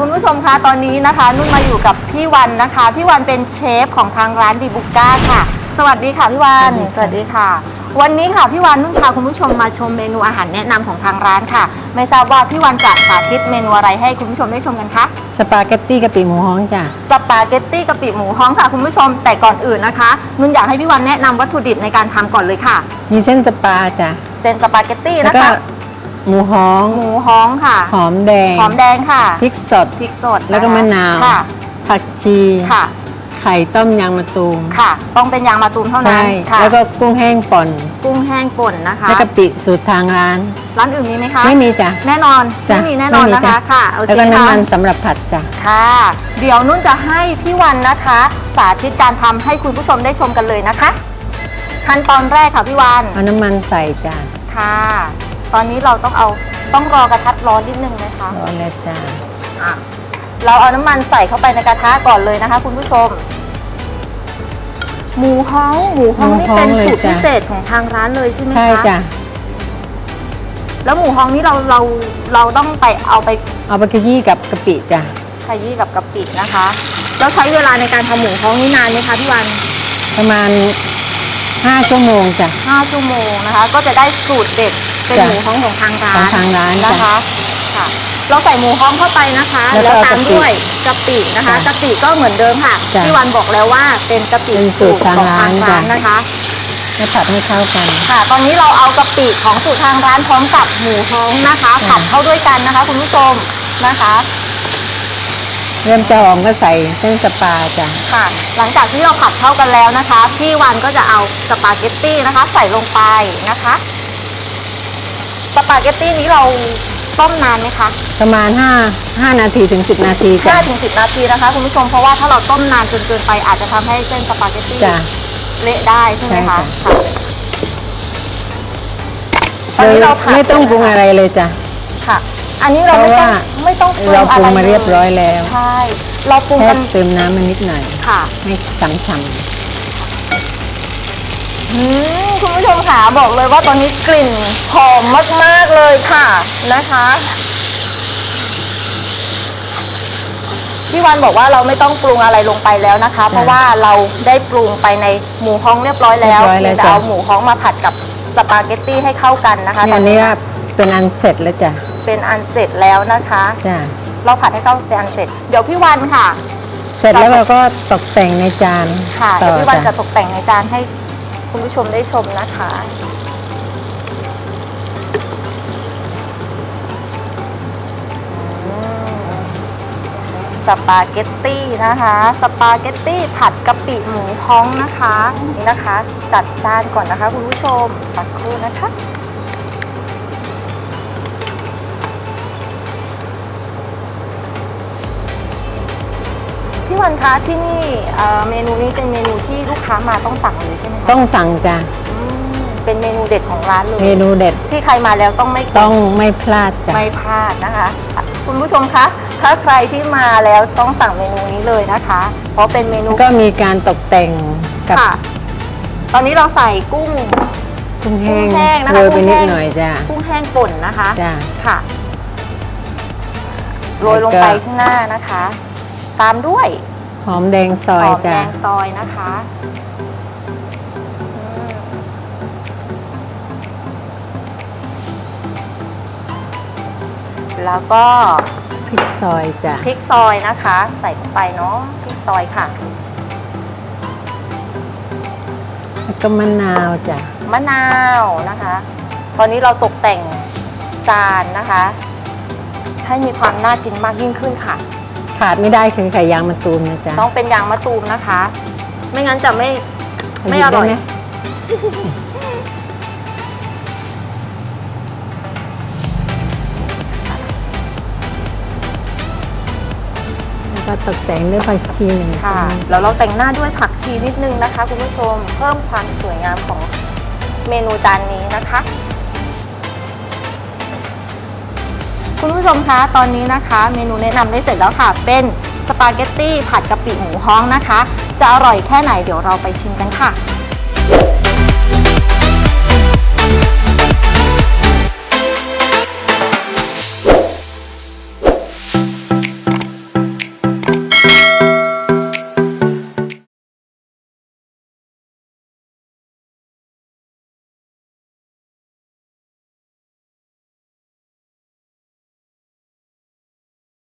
คุณผู้ชมคะตอนนี้นะคะ นุ่นมาอยู่กับพี่วันนะคะ พี่วันเป็นเชฟของทางร้านดีบุก้าค่ะ สวัสดีค่ะพี่วันสวัสดีค่ะค่ะ วันนี้ค่ะพี่วันนุ่นพาคุณผู้ชมมาชมเมนูอาหารแนะนำของทางร้านค่ะ ไม่ทราบว่าพี่วันจะสาธิตเมนูอะไรให้คุณผู้ชมได้ชมกันคะสปาเกตตี้กะปิหมูฮ้องจ้ะสปาเกตตี้กะปิหมูฮ้องค่ะคุณผู้ชมแต่ก่อนอื่นนะคะ นุ่นอยากให้พี่วันแนะนำวัตถุดิบในการทำก่อนเลยค่ะ มีเส้นสปาจ้ะเซนสปาเกตตี้แล้วนะก็คะ หมูฮ้อง หมูฮ้องค่ะ หอมแดง หอมแดงค่ะ พริกสด พริกสดแล้วก็คมะนาว ค่ะ ผักชีค่ะ ไข่ต้มยางมะตูม ค่ะ ต้องเป็นยางมะตูมเท่านั้ใช่นค่ะ แล้วก็กุ้งแห้งป่น กุ้งแห้งป่นนะคะ และกะปิสูตรทางร้าน ร้านอื่นมีไหมคะ ไม่มีจ้ะ แน่นอน จ้ะไม่มีแน่นอนไม่มีนะคะจ้ะค่ะโอเคแล้วก็น้ำมันค่ะสำหรับผัดจ้ะ ค่ะ เดี๋ยวนุ่นจะให้พี่วันนะคะ สาธิตการทำให้คุณผู้ชมได้ชมกันเลยนะคะ ขั้นตอนแรกค่ะพี่วัน เอาน้ำมันใส่จ้ะ ค่ะ ตอนนี้เราต้องเอาต้องรอกระทะร้อนนิดนึงไหมคะ ร้อนแล้วจ้ะอะเราเอาน้ำมันใส่เข้าไปในกระทะก่อนเลยนะคะ คุณผู้ชม หมูฮ้องหมูฮ้องนี่เป็นสูตรพิเศษของทางร้านเลยใช่ไหมคะใช่จ้ะแล้วหมูฮ้องนี่เราเราเราต้องไปเอาไปเอาไปขยี้กับกะปิจ้ะขยี้กับกะปินะคะ เราใช้เวลาในการทำหมูฮ้องนี่นานไหมคะพี่วัน ประมาณ5ชั่วโมงจ้ะ5ชั่วโมงนะคะ ก็จะได้สูตรเด็ด เป็นจ้ะหมูฮ้องของทางร้านของทางร้านนะจ้ะ คะค่ะเราใส่หมูฮ้องเข้าไปนะคะ แล้วก็แล้วตามกะปิด้วยกะปินะคะจ้ะกะปิก็เหมือนเดิมค่ะจ้ะพี่วันบอกแล้วว่าเป็นกะปิเป็นสูตรทางของทางร้านร้านจ้ะ นะคะ แล้วผัดให้เข้ากัน ค่ะตอนนี้เราเอากะปิของสูตรทางร้านพร้อมกับหมูฮ้องนะคะจ้ะผัดเข้าด้วยกันนะคะ คุณผู้ชมนะคะเริ่มจะหอมก็ใส่เส้นสปาจ้ะ ค่ะ หลังจากที่เราผัดเข้ากันแล้วนะคะ พี่วันก็จะเอาสปาเกตตี้นะคะ ใส่ลงไปนะคะ สปาเกตตี้นี้เราต้มนานไหมคะประมาณ 5 5 นาทีถึง 10 นาทีจ้ะ5ถึง10 นาทีนะคะคุณผู้ชมเพราะว่าถ้าเราต้มนานจนเกินไปอาจจะทำให้เส้นสปาเกตตี้จ้ะ เละได้ใช่ไหมคะใช่ค่ะ ค่ะตอนนี้เราผัดไม่ต้องปรุงอะไรเลยจ้ะ ค่ะ อันนี้เราไม่เพต้องราะว่าไม่ต้องปรุงเราปอะรุงไรมาเรียบร้อยแล้ว ใช่ เราปรุงแค่กันเติมน้ำมานิดหน่อยค่ะ ให้ฉ่ำ อืมคุณผู้ชมค่ะบอกเลยว่าตอนนี้กลิ่นหอมมาก ๆ เลยค่ะนะคะพี่วันบอกว่าเราไม่ต้องปรุงอะไรลงไปแล้วนะคะ เพราะว่าเราได้ปรุงไปในหมูฮ้องเรียบร้อยแล้วเพียงแต่เอาหมูฮ้องมาผัดกับสปาเกตตี้ให้เข้ากันนะคะๆนี่ตอัอนนนี้นี้เป็นอันเสร็จแล้วจ้ะเป็นอันเสร็จแล้วนะคะจ้ะเราผัดให้เข้าเป็นอันเสร็จ เดี๋ยวพี่วันค่ะ เสร็จแล้วเราก็ตกแต่งในจานค่ะต่เดี๋ยวอพี่วันจ้ะจะตกแต่งในจานให้ คุณผู้ชมได้ชมนะคะ สปาเกตตี้นะคะ สปาเกตตี้ผัดกะปิหมูพ้องนะคะ นี่นะคะ จัดจานก่อนนะคะคุณผู้ชม สักครู่นะคะ พี่วันคะที่นี่เอ่อเมนูนี้เป็นเมนูที่ลูกค้ามาต้องสั่งเลยใช่ไหมคะต้องสั่งจ้ะอืมเป็นเมนูเด็ดของร้านเลย เมนูเด็ดที่ใครมาแล้วต้องไม่ต้องไม่พลาดจ้ะ ไม่พลาดนะคะ คุณผู้ชมคะ ถ้าใครที่มาแล้วต้องสั่งเมนูนี้เลยนะคะ เพราะเป็นเมนูก็มีการตกแต่งกับค่ะ ตอนนี้เราใส่กุ้ง กุ้งแห้กุ้งงแห้งนะคะโรยไปกุ้งนิแห้ดงหน่อยจ้ะกุ้งแห้งป่นนะคะ จ้ะ ค่ะ โรยลงไปข้างหน้านะคะ ตามด้วยหอมแดงซอหยอมแดจ้ะงซอยนะคะอืมแล้วก็พริกซอยจ้ะพริกซอยนะคะ ใส่ลงไปเนาะพริกซอยค่ะ แล้วก็มะนาวจ้ะมะนาวนะคะ ตอนนี้เราตกแต่งจานนะคะ ให้มีความน่ากินมากยิ่งขึ้นค่ะ ขาดไม่ได้คือไข่ยางมะตูมนะจ๊ะต้องเป็นยางมะตูมนะคะ ไม่งั้นจะไม่ไม่หอยิบร่ได้อยไหมแล้วก็ตกแต่งด้วยผักชีหนึ่งค่ะต้นแล้วเราแต่งหน้าด้วยผักชีนิดนึงนะคะ คุณผู้ชมเพิ่มความสวยงามของเมนูจานนี้นะคะ คุณผู้ชมคะตอนนี้นะคะ เมนูแนะนำได้เสร็จแล้วค่ะ เป็นสปาเกตตี้ผัดกะปิหมูฮ้องนะคะ จะอร่อยแค่ไหนเดี๋ยวเราไปชิมกันค่ะ